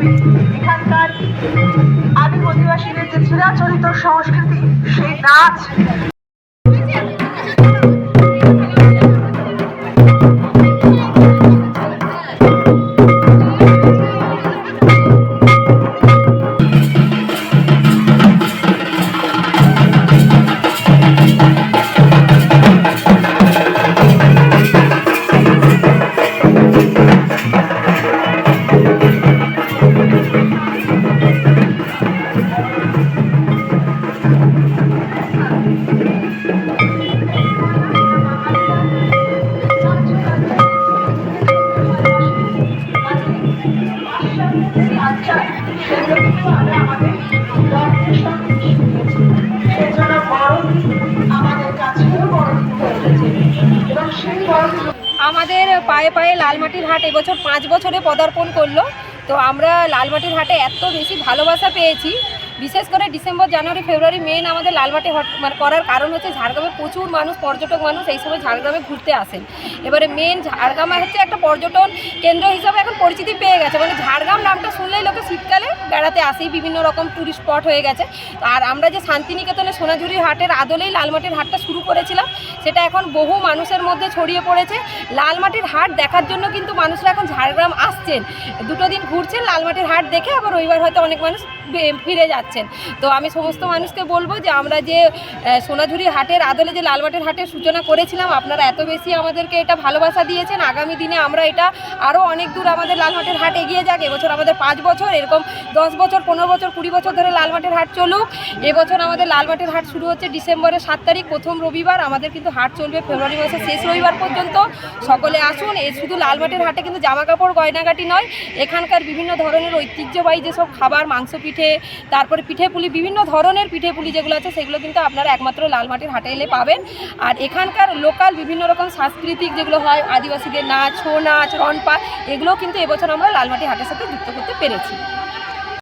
পাবে এখানকার আদিম অধিবাসীদের যে চিরাচরিত সংস্কৃতি সেই নাচ। সেজন্য বড়দিন আমাদের পায়ে পায়ে লালমাটির হাট এবছর পাঁচ বছরে পদার্পণ করল। তো আমরা লালমাটির হাটে এত বেশি ভালোবাসা পেয়েছি। বিশেষ করে ডিসেম্বর, জানুয়ারি, ফেব্রুয়ারি মেন আমাদের লালমাটি হাট মানে করার কারণ হচ্ছে ঝাড়গ্রামে প্রচুর মানুষ, পর্যটক মানুষ এই সময় ঝাড়গ্রামে ঘুরতে আসেন। এবারে মেন ঝাড়গ্রাম হচ্ছে একটা পর্যটন কেন্দ্র হিসাবে এখন পরিচিতি পেয়ে গেছে। মানে ঝাড়গ্রাম নামটা শুনলেই লোকে শীতকালে বেড়াতে আসেই বিভিন্ন রকম ট্যুরিস্ট স্পট হয়ে গেছে। আর আমরা যে শান্তিনিকেতনে সোনাঝুরির হাটের আদলেই লালমাটির হাটটা শুরু করেছিলাম, সেটা এখন বহু মানুষের মধ্যে ছড়িয়ে পড়েছে। লালমাটির হাট দেখার জন্য কিন্তু মানুষরা এখন ঝাড়গ্রাম আসছেন। দুটো দিন ঘুরছেন, লালমাটির হাট দেখে আবার রবিবার হয়তো অনেক মানুষ ফিরে যাচ্ছেন। তো আমি সমস্ত মানুষকে বলব যে, আমরা যে সোনাঝুরি হাটের আদলে যে লালমাটির হাটের সূচনা করেছিলাম, আপনারা এত বেশি আমাদেরকে এটা ভালোবাসা দিয়েছেন। আগামী দিনে আমরা এটা আরও অনেক দূর আমাদের লালমাটির হাট এগিয়ে যাক। এবছর আমাদের পাঁচ বছর, এরকম দশ বছর, পনেরো বছর, কুড়ি বছর ধরে লালমাটির হাট চলুক। এবছর আমাদের লালমাটির হাট শুরু হচ্ছে ডিসেম্বরের সাত তারিখ, প্রথম রবিবার। আমাদের কিন্তু হাট চলবে ফেব্রুয়ারি মাসের শেষ রবিবার পর্যন্ত। সকলে আসুন, এ শুধু লালমাটির হাটে কিন্তু জামা কাপড় গয়নাগাটি নয়, এখানকার বিভিন্ন ধরনের ঐতিহ্যবাহী যেসব খাবার মাংস পিঠে তারপরে পিঠে পুলি বিভিন্ন ধরনের পিঠে পুলি যেগুলো আছে, সেগুলো কিন্তু আপনারা একমাত্র লালমাটির হাটে এলে পাবেন। আর এখানকার লোকাল বিভিন্ন রকম সাংস্কৃতিক যেগুলো হয়, আদিবাসীদের নাচ ছৌ নাচ রনপা এগুলোও কিন্তু এবছর আমরা লালমাটি হাটের সাথে যুক্ত করতে পেরেছি।